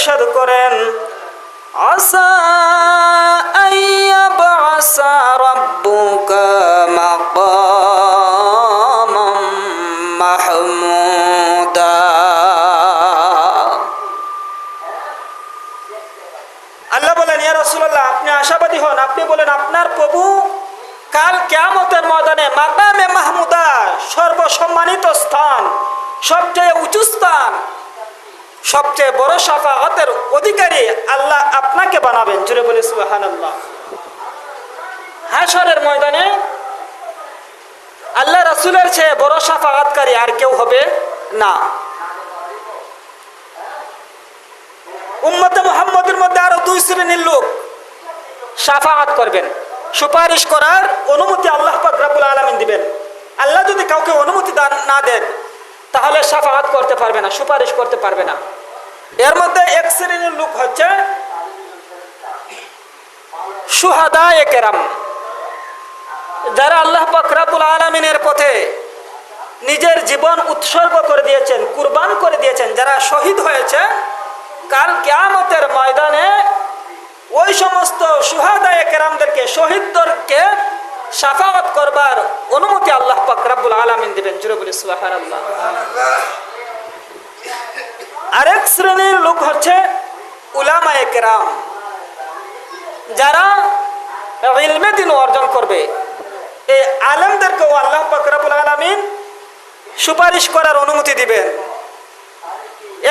ইরশাদ করেন আল্লাহ বলেন, ইয়া আপনি আশাবাদী হন। আপনি বলেন, আপনার প্রভু কাল কিয়ামতের ময়দানে মাকামে মাহমুদা সর্বসম্মানিত স্থান, সবচেয়ে উঁচু স্থান সবচেয়ে বড় সাফাহাতের অধিকারী আল্লাহ আপনাকে বানাবেন। জুড়ে বলে সুবাহান আল্লাহ হাসরের ময়দানে আল্লাহ রাসূলের চেয়ে বড় সাফাহাতকারী আর কেউ হবে না। উম্মতে মোহাম্মদের মধ্যে আরও দুই শ্রেণির লোক সাফাহাত করবেন। সুপারিশ করার অনুমতি আল্লাহ পাক আলামিন দিবেন। আল্লাহ যদি কাউকে অনুমতি দান না দেন তাহলে সাফাহাত করতে পারবে না, সুপারিশ করতে পারবে না। এর মধ্যে এক শ্রেণির লোক হচ্ছে সুহাদা কেরাম। যারা আল্লাহ পাক রাব্বুল আলামিনের পথে নিজের জীবন উৎসর্গ করে দিয়েছেন, কুরবান করে দিয়েছেন, যারা শহীদ হয়েছে, কাল কিয়ামতের ময়দানে ওই সমস্ত সুহাদায় কেরামদেরকে, শহীদদেরকে সাফাওয়াত করবার অনুমতি আল্লাহ পাক রাব্বুল আলামিন দিবেন। জুড়ে বলি, সুবহানাল্লাহ। আরেক শ্রেণির লোক হচ্ছে উলামায়ে কেরাম। যারা ইলমে দিন অর্জন করবে। এই আলেমদেরকেও আল্লাহ পাক রাব্বুল আলামিন সুপারিশ করার অনুমতি দিবেন।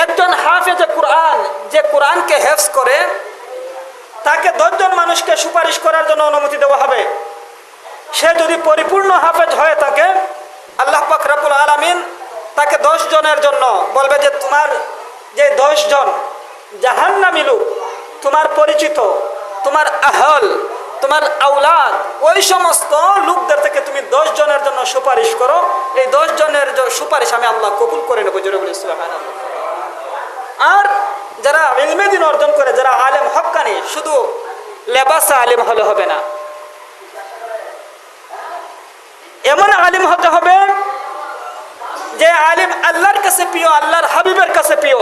একজন হাফেজে কোরআন যে কোরআনকে হেফজ করে, তাকে দশজন মানুষকে সুপারিশ করার জন্য অনুমতি দেওয়া হবে। সে যদি পরিপূর্ণ হাফেজ হয়ে থাকে, আল্লাহ পাক রাবুল আলামিন তাকে দশ জনের জন্য বলবে যে, তোমার যে দশ জন জাহান্নামী লোক, তোমার পরিচিত, তোমার আহল, তোমার আউলাদ ওই সমস্ত লোকদের থেকে তুমি দশ জনের জন্য সুপারিশ করো এই দশ জনের সুপারিশ আমি আল্লাহ কবুল করে নেব জোরে বলি সুবহানাল্লাহ। আর যারা ইলমে দিন অর্জন করে, যারা আলেম হকানি, শুধু লেবাসা আলেম হলে হবে না এমন আলিম হতে হবে যে আলিম আল্লাহর কাছে প্রিয়, আল্লাহর হাবিবের কাছে প্রিয়।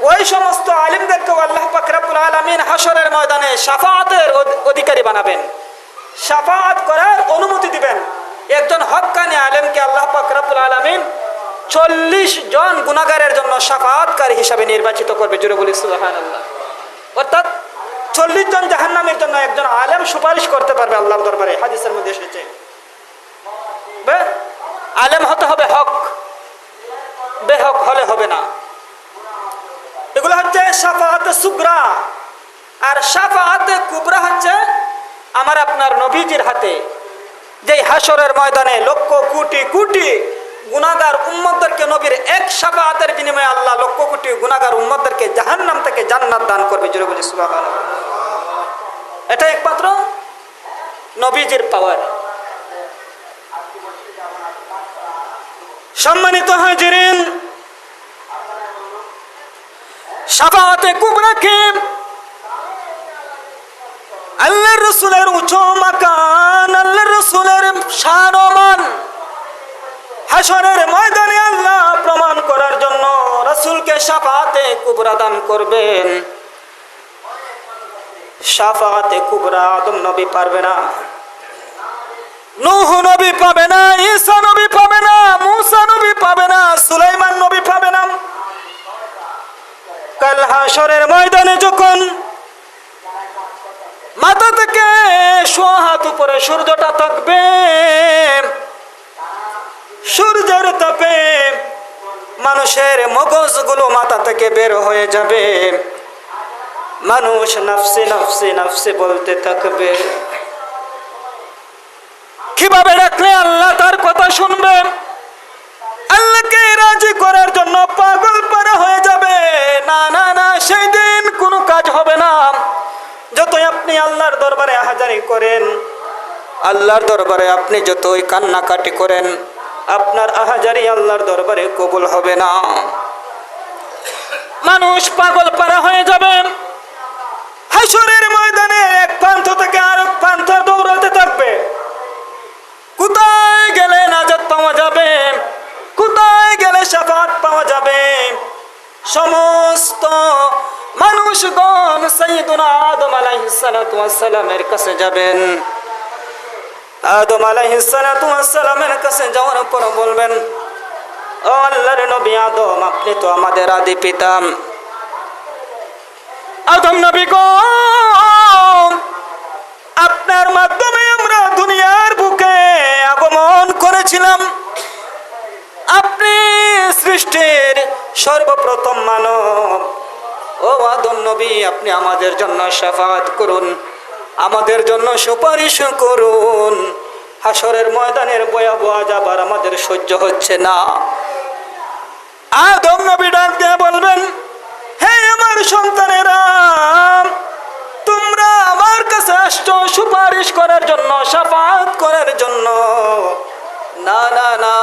ওই সমস্ত আলিমদেরকেও আল্লাহ পাক রাব্বুল আলামিন হাসরের ময়দানে সাফাআতের অধ- অধিকারী বানাবেন। সাফাআত করার অনুমতি দিবেন। একজন হক্কানি আলেমকে আল্লাহ পাক রাব্বুল আলামিন চল্লিশ জন গুনাগারের জন্য সাফাআতকারী হিসাবে নির্বাচিত করবে। জুড়ে বলি, সুবহানাল্লাহ। অর্থাৎ চল্লিশ জন জাহান্নামের জন্য একজন আলেম সুপারিশ করতে পারবে আল্লাহর দরবারে। হাদিসের মধ্যে এসেছে। বে আলেম হতে হবে হক। বেহক হলে হবে না। এগুলো হচ্ছে সাফাহাতে সুগ্রা। আর সাফাহাতে কুবরা হচ্ছে আমার আপনার নবীজির হাতে। যে হাসরের ময়দানে লক্ষ কোটি কোটি গুনাগার উম্মদদেরকে নবীর এক সাফাহাতের বিনিময়ে আল্লাহ লক্ষ কোটি গুনাগার উম্মদদেরকে জাহান্নাম থেকে জান্নাত দান করবে জুড়ে বলি সুবহানাল্লাহ। এটা একমাত্র নবীজির পাওয়ার সম্মানিত হাজিরিন সাফাতে কুবরাকে আল্লাহ রসুলের উঁচু মাকান আল্লাহ রসুলের সারমান হাসরের ময়দানে আল্লাহ প্রমাণ করার জন্য রসুলকে সাফাতে কুবরা দান করবেন। সাফাতে কুবরা আদম নবী পারবে না, নূহ নবী পাবে না, ঈসা নবী পাবে না মুসা নবী পাবে না, সুলাইমান নবী পাবে না। কাল হাসরের ময়দানে যখন মাথা থেকে শোয়া হাত উপরে সূর্যটা থাকবে সূর্যের তাপে মানুষের মাথা থেকে বের হয়ে যাবে। মানুষ নাফসি নাফসি নাফসি বলতে থাকবে। কীভাবে রাখলে আল্লাহ তার কথা শুনবে? আল্লাহকে রাজি করার জন্য পাগল পারা হয়ে যাবে। না না না, সেই দিন কোনো কাজ হবে না। যতই আপনি আল্লাহর দরবারে হাজারি করেন, আল্লাহর দরবারে আপনি যতই কান্নাকাটি করেন, আপনার আহাজারি আল্লাহর দরবারে কবুল হবে না। মানুষ পাগল পারা হয়ে যাবে হাসরের ময়দানে এক প্রান্ত থেকে আরেক প্রান্ত দৌড়াতে থাকবে। কোথায় গেলে নাজাত পাওয়া যাবে? কোথায় গেলে সাফাত পাওয়া যাবে? সমস্ত মানুষগণ সৈয়দুনা আদম সালামের কাছে যাবেন। আদম আলাইহিস সালাতু ওয়াস সালামের কাছে যাওয়ার পর বলবেন, ও আল্লাহর নবী আদম, আপনি তো আমাদের আদি পিতা। আদম নবী গো, আপনার মাধ্যমে আমরা দুনিয়ার বুকে আগমন করেছিলাম। আপনি সৃষ্টির সর্বপ্রথম মানব। ও আদম নবী, আপনি আমাদের জন্য সাফাত করুন, আমাদের জন্য সুপারিশ করুন। হাসরের ময়দানের ভয়াবহ যাবার আমাদের সহ্য হচ্ছে না। আদম নবী ডাক দিয়ে বলবেন, হে আমার সন্তানেরা, তোমরা আমার কাছে আসছো সুপারিশ করার জন্য সাফাত করার জন্য। না না না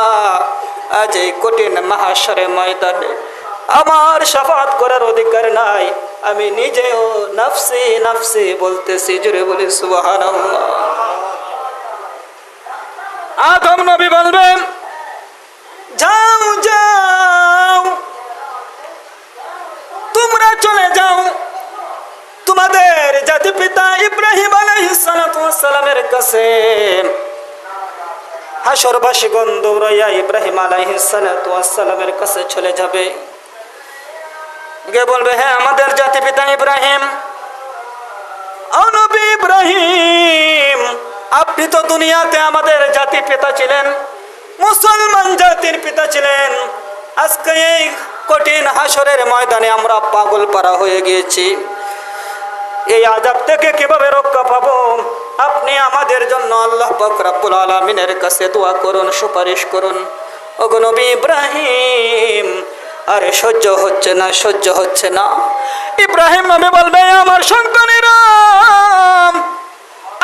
আজ এই কঠিন মহাশরে ময়দানে আমার সাফাত করার অধিকার নাই। আমি নিজেও নাফসি নাফসি বলতেছি জুড়ে বলি সুবাহান আদম নবী বলবেন, যাও যাও। তোমরা চলে যাও। তোমাদের জাতি পিতা ইব্রাহিম আলাইহিসসালামের কাছে হাসরবাসীগণ দৌড়াইয়া ইব্রাহিম আলাইহিসসালামের কাছে চলে যাবে। গিয়ে বলবে হ্যাঁ আমাদের জাতি পিতা ইব্রাহিম। ইব্রাহিম, আপনি তো দুনিয়াতে আমাদের জাতি পিতা ছিলেন, মুসলমান জাতির পিতা ছিলেন। আজকে এই কঠিন হাসরের ময়দানে আমরা পাগল পারা হয়ে গিয়েছি। এই আজাব থেকে কীভাবে রক্ষা পাবো? আপনি আমাদের জন্য আল্লাহ পাক রাব্বুল আলামিনের কাছে দোয়া করুন, সুপারিশ করুন। ওগো নবী ইব্রাহিম, আরে সহ্য হচ্ছে না, সহ্য হচ্ছে না। ইব্রাহিম নবী বলবে আমার সন্তানেরা,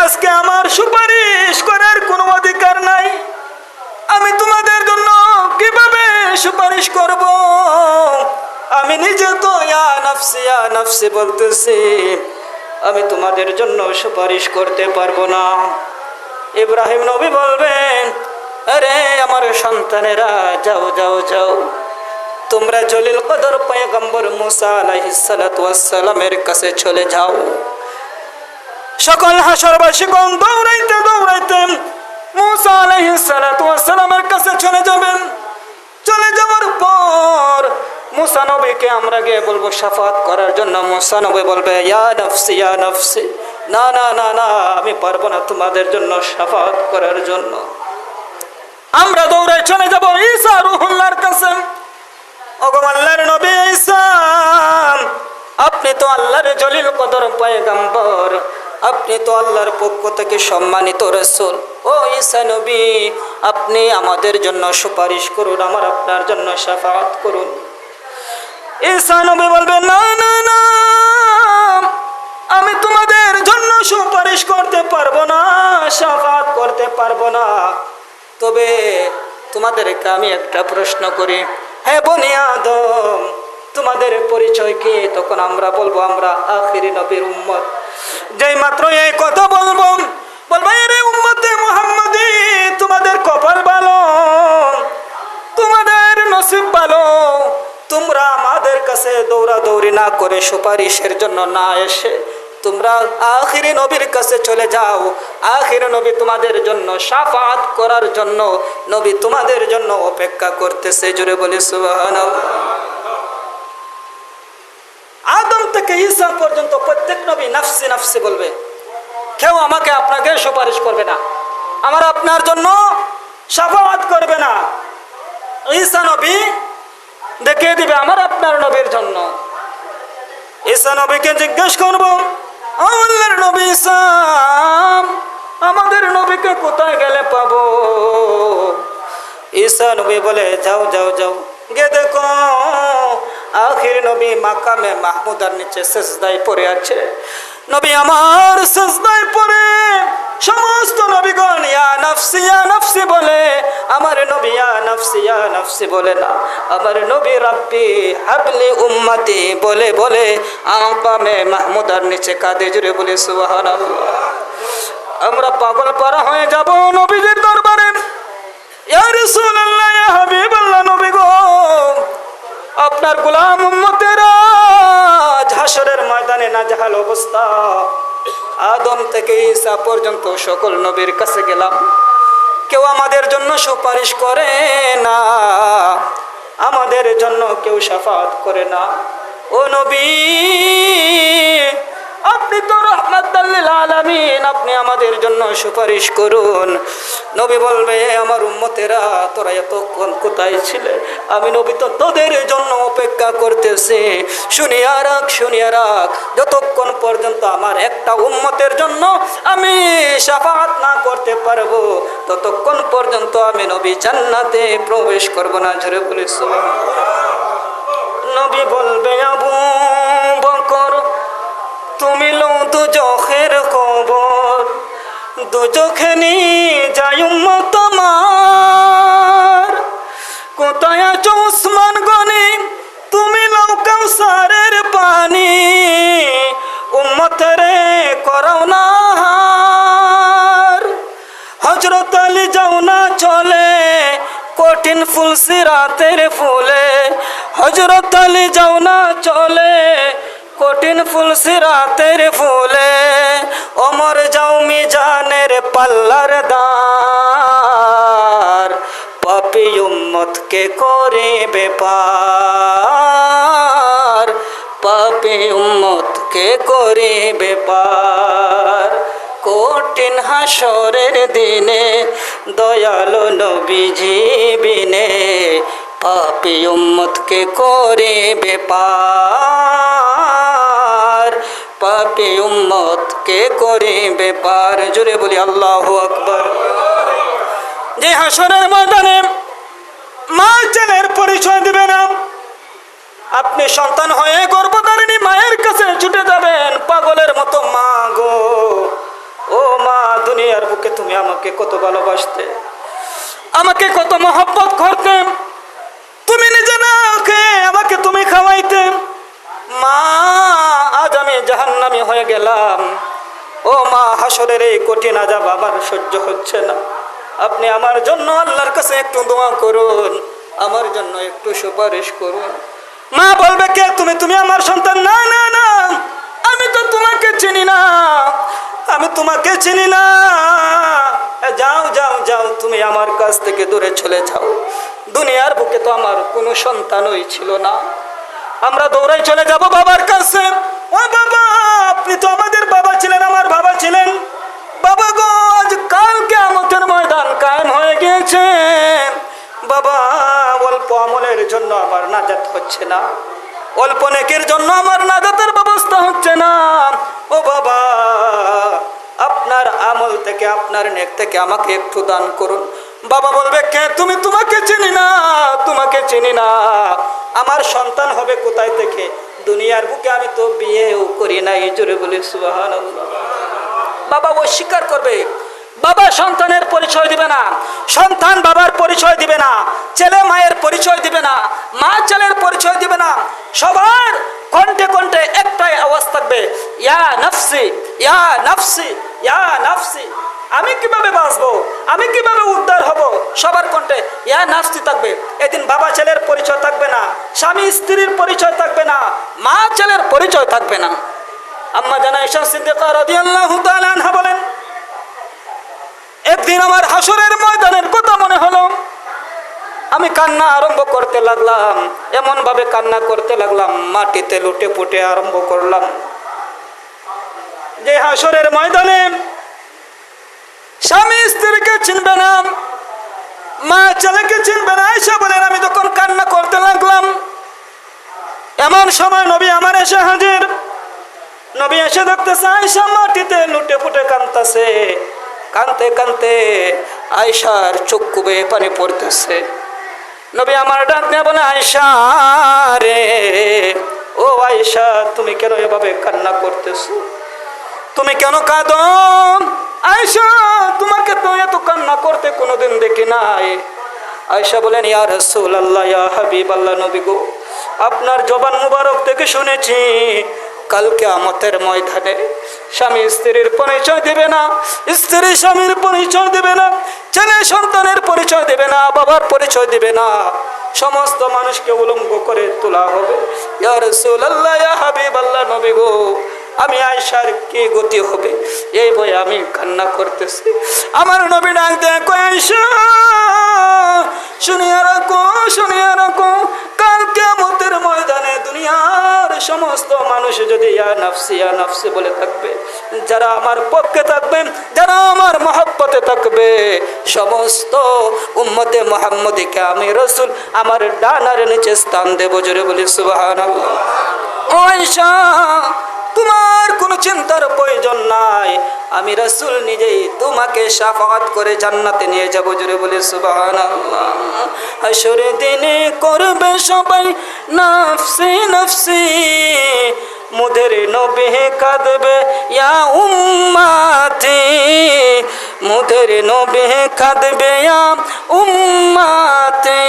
আজকে আমার সুপারিশ করার কোনো অধিকার নাই। আমি তোমাদের জন্য কীভাবে সুপারিশ করব? আমি নিজে তো ইয়া নাফসি ইয়া নাফসি বলতেছি। আমি তোমাদের জন্য সুপারিশ করতে পারব না। ইব্রাহিম নবী বলবেন, আরে আমার সন্তানেরা, যাও যাও যাও। তোমরা জলিল কদর পয়গম্বর মুসা আলাইহিসসালামের কাছে চলে যাও। সকল হাসরবাসী হাসরবাসীগণ দৌড়াইতে দৌড়াইতে মুসা আলাইহিসসালামের কাছে চলে যাবেন। চলে যাওয়ার পর মুসা নবীকে আমরা গিয়ে বলব সাফাত করার জন্য মুসা নবী বলবে, ইয়া নফসি ইয়া নফসি, না না না না, আমি পারব না তোমাদের জন্য সাফাত করার জন্য। আমরা দৌড়াই চলে যাব ঈসা রুহুল্লাহর কাছে। ওগো আল্লাহর নবী ঈসা, আপনি তো আল্লাহর জলিল কদর পয়গম্বর, আপনি তো আল্লাহর পক্ষ থেকে সম্মানিত রসুল। ও ঈসা নবী, আপনি আমাদের জন্য সুপারিশ করুন, আমার আপনার জন্য সাফাত করুন। বলবে, না না না, আমি তোমাদের জন্য সুপারিশ করতে পারব না, সাফাত করতে পারব না। তবে তোমাদেরকে আমি একটা প্রশ্ন করি হ্যাঁ বনি আদম, তোমাদের পরিচয় কি? তখন আমরা বলব, আমরা আখিরি নবীর উম্মত। যেই মাত্র এই কথা বলব বলব রে উম্মতে মোহাম্মদী দৌড়াদৌড়ি না করে সুপারিশের জন্য না এসে তোমরা আখিরি নবীর কাছে চলে যাও। আখিরি নবী তোমাদের জন্য সাফাত করার জন্য নবী তোমাদের জন্য অপেক্ষা করতেছে। জুড়ে বলি সুবাহান আদম থেকে ঈসা পর্যন্ত প্রত্যেক নবী নাফসি নাফসি বলবে, কেউ আমাকে আপনাকে সুপারিশ করবে না। আমার আপনার জন্য সাফাত করবে না। ঈসা নবী দেখিয়ে দিবে আমার আপনার নবীর জন্য। ঈসা নবীকে জিজ্ঞেস করব আল্লাহর নবী ইসাম আমাদের নবীকে কোথায় গেলে পাবো? ঈসা নবী বলে, যাও যাও যাও গে দেখো, আখির নবী মাকামে মাহমুদার নিচে সেজদায় পড়ে আছে। নবী আমার সেজদায় পড়ে সমস্ত নবীগণ, ইয়া নফসি ইয়া নফসি বলে, আমার নবী ইয়া নফসি ইয়া নফসি বলে না। আমার নবী রাব্বি হাবলি উম্মতি বলে বলে আকামে মাহমুদার নিচে কাঁদে জুড়ে বলে, সুবহানাল্লাহ। আমরা পাগল পারা হয়ে যাব নবীজির দরবারে। ইয়া রাসূলুল্লাহ, ইয়া হাবিবাল্লাহ নবী গো আপনার গোলাম উম্মতেরা হাসরের ময়দানে নাজাহাল অবস্থা। আদম থেকে ঈসা পর্যন্ত সকল নবীর কাছে গেলাম। কেউ আমাদের জন্য সুপারিশ করে না, আমাদের জন্য কেউ সাফাত করে না। ও নবী, আপনি তো রহমাতাল্লিল আলামিন, আপনি আমাদের জন্য সুপারিশ করুন। নবী বলবে, আমার উম্মতেরা, তোরা এতক্ষণ কোথায় ছিলে? আমি নবী তো তোদের জন্য অপেক্ষা করতেছি। শুনিয়া রাখ শুনিয়া রাখ, যতক্ষণ পর্যন্ত আমার একটা উম্মতের জন্য আমি সাফাত না করতে পারব, ততক্ষণ পর্যন্ত আমি নবী জান্নাতে প্রবেশ করব না। ঝরে বলে নবী বলবে, আবু বকর, তুমি লো দুজখের খবর। দুজখে নি যাই তোমার কোথায় আছো উসমান গনি? তুমি লও সারের পানি। উম্মতরে করও না। হজরত আলী যাও না চলে, কঠিন ফুল সিরাতের ফুলে। হজরত আলী যাও না চলে কঠিন ফুল সিরাতের ফুলে, অমর যাও মিজানের পাল্লার দার। পাপি উম্মতকে করে বেপার পাপি উম্মতকে করে বেপার কঠিন হাসরের দিনে দয়ালো নবীজি বিনে পাপি উম্মতকে করে বেপার পাপি উম্মত কে করে বেপার জুড়ে বলি, আল্লাহ আকবর। যে হাসরের ময়দানে মা ছেলের পরিচয় দিবে না, আপনি সন্তান হয়ে গর্ভধারিণী মায়ের কাছে ছুটে যাবেন। পাগলের মতো, মা গো, ও মা, দুনিয়ার বুকে তুমি আমাকে কত ভালোবাসতে, আমাকে কত মহব্বত করতে, তুমি নিজে না আমাকে তুমি খাওয়াইতে মা আজ আমি জাহান্নামি হয়ে গেলাম ও মা হাসরের এই কঠিন আজাব আমার সহ্য হচ্ছে না। আপনি আমার জন্য আল্লাহর কাছে একটু দোয়া করুন, আমার জন্য একটু সুপারিশ করুন। মা বলবে, কে তুমি? তুমি আমার সন্তান? না না না, আমি তো তোমাকে চিনি না, আমি তোমাকে চিনি না। যাও যাও যাও, তুমি আমার কাছ থেকে দূরে চলে যাও। দুনিয়ার বুকে তো আমার কোনো সন্তানই ছিল না। আমরা দৌড়াই চলে যাব বাবার কাছে। ও বাবা, আপনি তো আমাদের বাবা ছিলেন, আমার বাবা ছিলেন। বাবা গো, আজ কালকে আমাদের ময়দান কায়েম হয়ে গিয়েছে। বাবা, অল্প আমলের জন্য আমার নাজাত হচ্ছে না। অল্প নেকের জন্য আমার নাজাতের ব্যবস্থা হচ্ছে না। ও বাবা, আপনার আমল থেকে, আপনার নেক থেকে আমাকে একটু দান করুন। বাবা বলবে, কে? তুমি তোমাকে চিনি না, তোমাকে চিনি না। আমার সন্তান হবে কোথায় থেকে? দুনিয়ার বুকে আমি তো বিয়েও করি নাই, জোরে বলি সুবাহান বাবা অস্বীকার করবে। বাবা সন্তানের পরিচয় দিবে না, সন্তান বাবার পরিচয় দিবে না, ছেলে মায়ের পরিচয় দিবে না, মা ছেলের পরিচয় দিবে না, সবার কণ্ঠে কণ্ঠে একটাই আওয়াজ থাকবে, ইয়া নফসি ইয়া নফসি ইয়া নফসি। আমি কীভাবে বাঁচবো? আমি কীভাবে উদ্ধার হব? সবার কণ্ঠে ইয়া নাফসি থাকবে। এদিন বাবা ছেলের পরিচয় থাকবে না, স্বামী স্ত্রীর পরিচয় থাকবে না মা ছেলের পরিচয় থাকবে না। আম্মা জানা ঈশা সিদ্দিকা রাদিয়াল্লাহু তাআলা আনহা বলেন, একদিন আমার হাসরের ময়দানের কথা মনে হলো। আমি কান্না আরম্ভ করতে লাগলাম এমন ভাবে কান্না করতে লাগলাম, মাটিতে লুটে পুটে আরম্ভ করলাম। যে হাসরের ময়দানে স্বামী স্ত্রীকে চিনবে না, মা ছেলেকে চিনবে না এসে বলেন, আমি তখন কান্না করতে লাগলাম। এমন সময় নবী আমার এসে হাজির। নবী এসে দেখতেছে আয়সা মাটিতে লুটে পুটে কানতেছে কানতে কানতে আয়সার চক্ষু কুবে পানি পড়তেছে। নবী আমার ডাক নিয়ে বলে আয়সা রে, ও আয়সা তুমি কেন এভাবে কান্না করতেছো? তুমি কেন কাঁদো? আয়সা তোমাকে তো এত কান্না করতে কোনোদিন দেখি নাই। আয়সা বলেন, ইয়া রসুল আল্লাহ ইয়া হাবিব আল্লাহ নবী গো আপনার জবান মুবারক থেকে শুনেছি। কালকে আমতের ময়দানে স্বামী স্ত্রীর পরিচয় দেবে না, স্ত্রী স্বামীর পরিচয় দেবে না, ছেলে সন্তানের পরিচয় দেবে না, বাবার পরিচয় দেবে না। সমস্ত মানুষকে উলঙ্গ করে তোলা হবে। নবী গো, আমি আয়সার কি গতি হবে? এই ভয়ে আমি কান্না করতেছি। আমার নবী ডাক আয়সা সমস্ত মানুষ যদি ইয়া নাফসি বলে থাকবে, যারা আমার পক্ষে থাকবে, যারা আমার মহব্বতে থাকবে, সমস্ত উম্মতে মোহাম্মদীকে আমি রসুল, আমার ডানার নিচে স্থান দেব, জোরে বলি সুবাহ তোমার কোনো চিন্তার প্রয়োজন নাই। আমি রসুল নিজেই তোমাকে সাফাত করে জান্নাতে নিয়ে যাব, জোরে বলে সুবাহান দিনে করবে সবাই নাফসি নাফসি। মুদের নবে কাঁদবে ইয়া উম্মাতি। মুদের নবে কাঁদবে ইয়া উম্মাতি।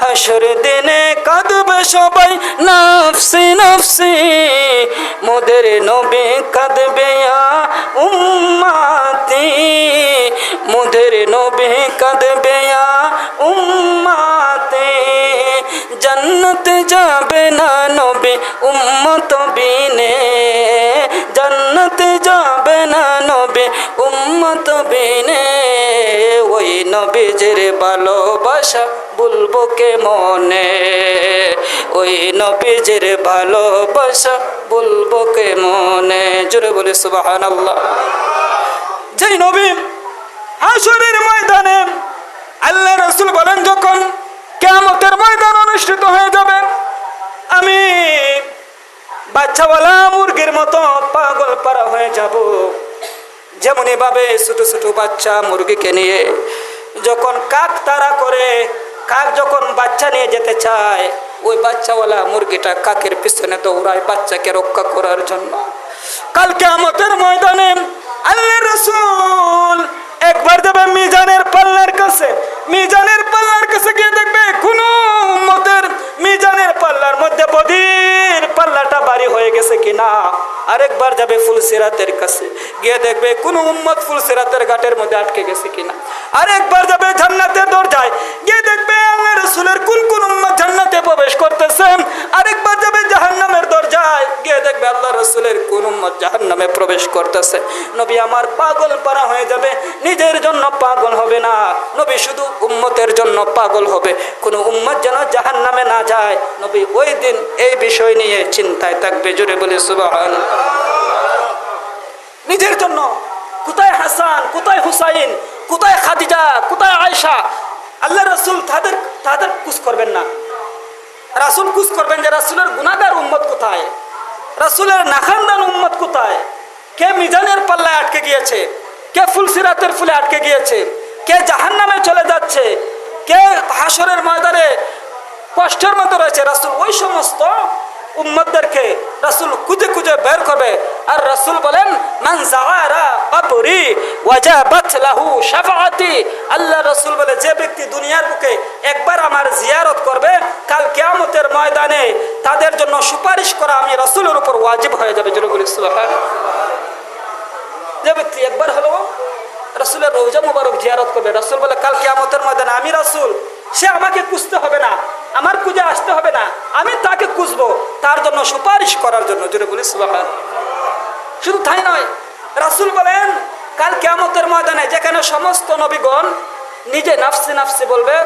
হাসর দিনে কাঁদবে সবাই নাফসি নাফসি মোদের নবে কাঁদবে উম্মাতি, মোদের নবে কাঁদবে উম্মাতি। জান্নাতে যাবে না নবে উম্মত বিনে, জান্নাতে যাবে না নবে উম্মত বিনে। নবীজের ভালোবাসা বলব কে মনে ওই নবীজের ভালোবাসা বলব কে মনে জোরে বলে সুবাহান আল্লাহ যেই নবী হাসরের ময়দানে আল্লাহ রসুল বলেন, যখন কেমতের ময়দান অনুষ্ঠিত হয়ে যাবে, আমি বাচ্চাওয়ালা মুরগির মতো পাগল পারা হয়ে যাব। যেমনই ভাবে ছোট ছোট বাচ্চা মুরগিকে নিয়ে যখন কাক তারা করে, কাক যখন বাচ্চা নিয়ে যেতে চায়, ওই বাচ্চাওয়ালা মুরগিটা কাকের পিছনে দৌড়ায় বাচ্চাকে রক্ষা করার জন্য। কালকে আমাদের ময়দানে আল্লাহ রসুল একবার যাবে মিজানের পাল্লার কাছে। মিজানের পাল্লার কাছে গিয়ে দেখবে কোনো মতের মিজানের পাল্লার মধ্যে বদির পাল্লাটা বাড়ি হয়ে গেছে কিনা? আরেকবার যাবে ফুলসিরাতের কাছে। গিয়ে দেখবে কোন উম্মত ফুলসিরাতের ঘাটের মধ্যে আটকে গেছে কিনা। আরেকবার যাবে জান্নাতের যায় গিয়ে দেখবে আমার রসুলের কোন কোন উম্মত জান্নাতে প্রবেশ করতেছেন আরেকবার দেখবে আল্লাহ রসুলের উম্মত জাহান্নামে প্রবেশ করতেছে। নবী আমার পাগল পারা হয়ে যাবে, নিজের জন্য পাগল হবে না। নবী শুধু উম্মতের জন্য পাগল হবে। কোন উম্মত যেন জাহান্নামে না যায়। নবী ওই দিন এই বিষয় নিয়ে চিন্তায় থাকবে, জোরে বলে সুবাহান। নিজের জন্য, কোথায় হাসান, কোথায় হুসাইন, কোথায় খাদিজা, কোথায় আয়সা আল্লাহ রসুল তাদের তাদের কুস করবেন না। রাসুল কুস করবেন যে রাসুলের গুণাগার উম্মত কোথায়? রাসুলের নাখানদান উম্মত কোথায়? কে মিজানের পাল্লায় আটকে গিয়েছে? কে ফুলসিরাতের ফুলে আটকে গিয়েছে? কে জাহান নামে চলে যাচ্ছে? কে হাসরের ময়দানে কষ্টের মতো রয়েছে রাসুল? ওই সমস্ত উম্মতদেরকে রাসুল খুঁজে খুঁজে বের করবে। আর রাসুল বলেন আল্লাহ রাসুল বলে, যে ব্যক্তি দুনিয়ার বুকে একবার আমার জিয়ারত করবে, কাল কিয়ামতের ময়দানে তাদের জন্য সুপারিশ করা আমি রাসুলের উপর ওয়াজিব হয়ে যাবে। জোরে বলি সুবহান যে ব্যক্তি একবার হলো রসুলের রৌজা মুবারক জিয়ারত করবে, রসুল বলে, কাল কিয়ামতের ময়দানে আমি রসুল সে আমাকে খুঁজতে হবে না। আমার খুঁজে আসতে হবে না। আমি তাকে খুঁজবো। তার জন্য সুপারিশ করার জন্য। জোরে বলি সুবাহান শুধু তাই নয়, রাসুল বলেন, কাল কেয়ামতের ময়দানে যেখানে সমস্ত নবীগণ নিজে নাফসি নাফসি বলবে,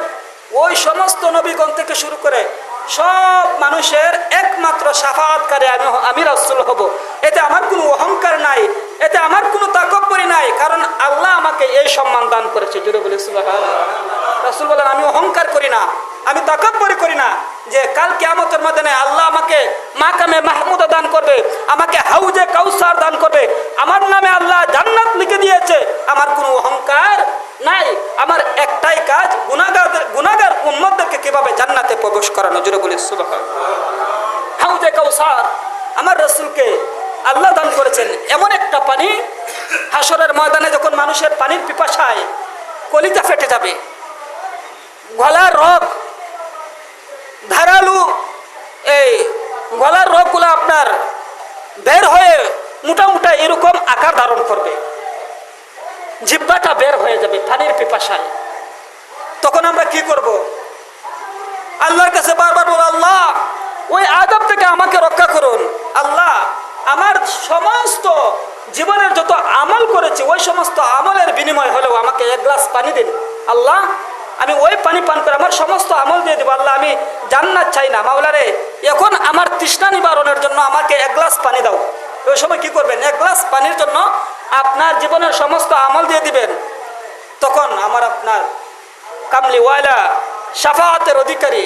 ওই সমস্ত নবীগণ থেকে শুরু করে সব মানুষের একমাত্র সাফাৎকারে আমি আমি রাসুল হব। এতে আমার কোনো অহংকার নাই। এতে আমার কোনো তাকব্বরি নাই, কারণ আল্লাহ আমাকে এই সম্মান দান করেছে। জুড়ে বলে রাসুল বলেন, আমি অহংকার করি না, আমি তাকব্বরি করি না যে কাল কেয়ামতের মধ্যে আল্লাহ আমাকে মাকামে মাহমুদা দান করবে, আমাকে হাউজে কাউসার দান করবে। আমার নামে আল্লাহ জান্নাত লিখে দিয়েছে। আমার কোনো অহংকার নাই। আমার একটাই কাজ গুনাগারদের গুনাগার উম্মতদেরকে কীভাবে জান্নাতে প্রবেশ করানো? জুড়ে বলে সুবাহ হাউজে কাউসার, আমার রসুলকে আল্লাহ দান করেছেন। এমন একটা পানি, হাসরের ময়দানে যখন মানুষের পানির পিপাসায় কলিতা ফেটে যাবে, গলার রোগ, ধারালু এই গলার রোগগুলো আপনার বের হয়ে মোটা মোটা এরকম আকার ধারণ করবে। জিব্বাটা বের হয়ে যাবে পানির পিপাসায়। তখন আমরা কি করব? আল্লাহর কাছে বারবার বলো আল্লাহ, ওই আদব থেকে আমাকে রক্ষা করুন। আল্লাহ আমার সমস্ত জীবনের যত আমল করেছি, ওই সমস্ত আমলের বিনিময় হলেও আমাকে এক গ্লাস পানি দিন। আল্লাহ, আমি ওই পানি পান করে আমার সমস্ত আমল দিয়ে দিব। আল্লাহ, আমি জান্নাত চাই না। মাওলারে, এখন আমার তৃষ্ণা নিবারণের জন্য আমাকে এক গ্লাস পানি দাও। ওই সময় কি করবেন? এক গ্লাস পানির জন্য আপনার জীবনের সমস্ত আমল দিয়ে দিবেন। তখন আমার আপনার কামলি কামলিওয়ালা শাফাতের অধিকারী,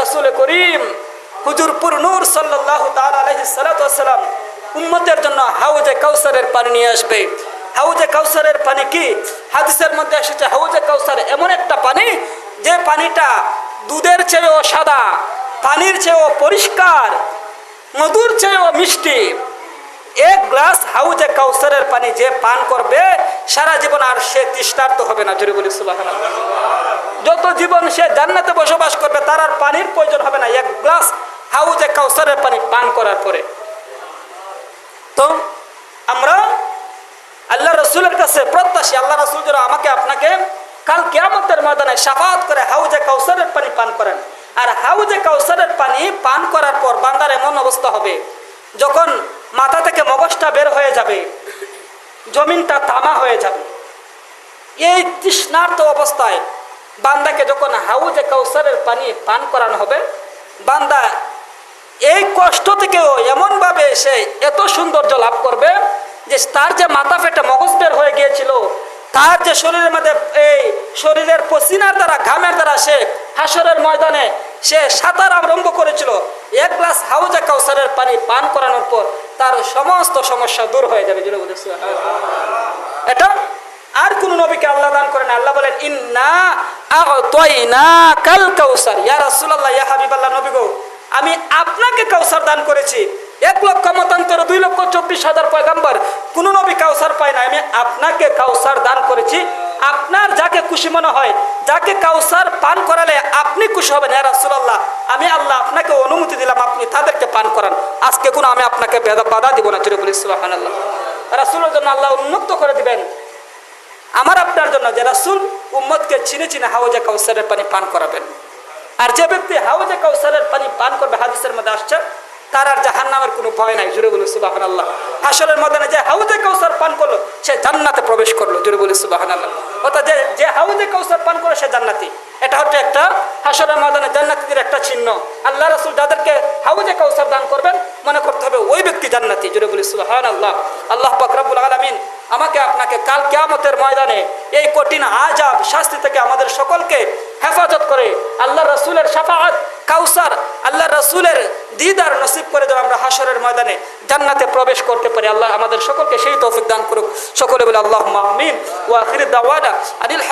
রসুল করিম, হুজুরপুর নূর সাল্লাহ তাল আলহিসাল্লাম উম্মতের জন্য হাউজে কাউসারের পানি নিয়ে আসবে। হাউজে কাউসারের পানি কি? হাদিসের মধ্যে এসেছে, হাউজে কাউসার এমন একটা পানি যে পানিটা দুধের চেয়েও সাদা, পানির চেয়েও পরিষ্কার, মধুর চেয়েও মিষ্টি। এক গ্লাস হাউজে কাউসারের পানি যে পান করবে, সারা জীবন আর সে তৃষ্ণার্ত হবে না, জোরে বলি যত জীবন সে জান্নাতে বসবাস করবে, তার আর পানির প্রয়োজন হবে না। এক গ্লাস হাউজে কাউসারের পানি পান করার পরে। তো আমরা আল্লাহ রসুলের কাছে প্রত্যাশী আল্লাহ রসুল যেন আমাকে আপনাকে কাল কেয়ামতের ময়দানে সাফাত করে হাউজে কাউসারের পানি পান করেন। আর হাউজে কাউসারের পানি পান করার পর বান্দার এমন অবস্থা হবে, যখন মাথা থেকে মগজটা বের হয়ে যাবে, জমিনটা তামা হয়ে যাবে। এই তৃষ্ণার্ত অবস্থায় বান্দাকে যখন হাউজে কাউসারের পানি পান করানো হবে, বান্দা এই কষ্ট থেকেও এমনভাবে সে এত সৌন্দর্য লাভ করবে যে তার যে মাথা ফেটে মগজ বের হয়ে গিয়েছিল, তার যে শরীরের মধ্যে এই শরীরের পসিনার দ্বারা, ঘামের দ্বারা সে হাসরের ময়দানে সে সাঁতার আরম্ভ করেছিল। এক গ্লাস হাউজে কাউসারের পানি পান করানোর পর তার সমস্ত সমস্যা দূর হয়ে যাবে। এটা আর কোন নবীকে আল্লাহ দান করেন? আল্লাহ বলেন, ইন্না কাল কাউসার। ইয়া রাসূলুল্লাহ, ইয়া হাবিবাল্লাহ, নবী গো আমি আপনাকে কাউসার দান করেছি। এক লক্ষ মতান্তর দুই লক্ষ চব্বিশ হাজার পয়গাম্বর। কোন নবী কাউসার পায় না আমি আপনাকে কাউসার দান করেছি। আপনার যাকে খুশি মনে হয়, যাকে কাউসার পান করালে আপনি খুশি হবেন, ইয়া রাসূলুল্লাহ। আমি আল্লাহ আপনাকে অনুমতি দিলাম, আপনি তাদেরকে পান করান। আজকে কোনো আমি আপনাকে বেদা- বাধা দিব না জুড়ে বলি, সুবহানাল্লাহ। রাসূলের জন্য আল্লাহ উন্মুক্ত করে দিবেন। আমার আপনার জন্য যে রাসুল উম্মদকে চিনে চিনে হাউজে কাউসারের পানি পান করাবেন। আর যে ব্যক্তি হাউজে কৌশলের পানি পান করবে, হাদিসের মধ্যে আসছে, তার আর জাহান নামের কোনো ভয় নাই। জুড়ে বলি সুবাহান আল্লাহ হাসরের ময়দানে যে হাউজে কৌশল পান করল, সে জান্নাতে প্রবেশ করল। জুড়ে বলি সুবাহান আল্লাহ অর্থাৎ যে যে হাউজে কাউসার পান করল, সে জান্নাতি। এটা হচ্ছে একটা হাসরের ময়দানে জান্নাতিদের একটা চিহ্ন। আল্লাহ রসুল যাদেরকে হাউজে কৌশল দান করবেন, মনে করতে হবে ওই ব্যক্তি জান্নাতি। জুড়ে বলি সুবাহান আল্লাহ আল্লাহ পাকরাবুল আলমিন আমাকে আপনাকে কাল কেয়ামতের ময়দানে এই কঠিন আজাব শাস্তি থেকে আমাদের সকলকে হেফাজত করে আল্লাহ রসুলের সাফাত কাউসার আল্লাহ রসুলের দিদার নসিব করে যেন আমরা হাসরের ময়দানে জান্নাতে প্রবেশ করতে পারি। আল্লাহ আমাদের সকলকে সেই তৌফিক দান করুক। সকলে বলে আল্লাহ মাহমিন ওয়াহির দাওয়ানা আনিল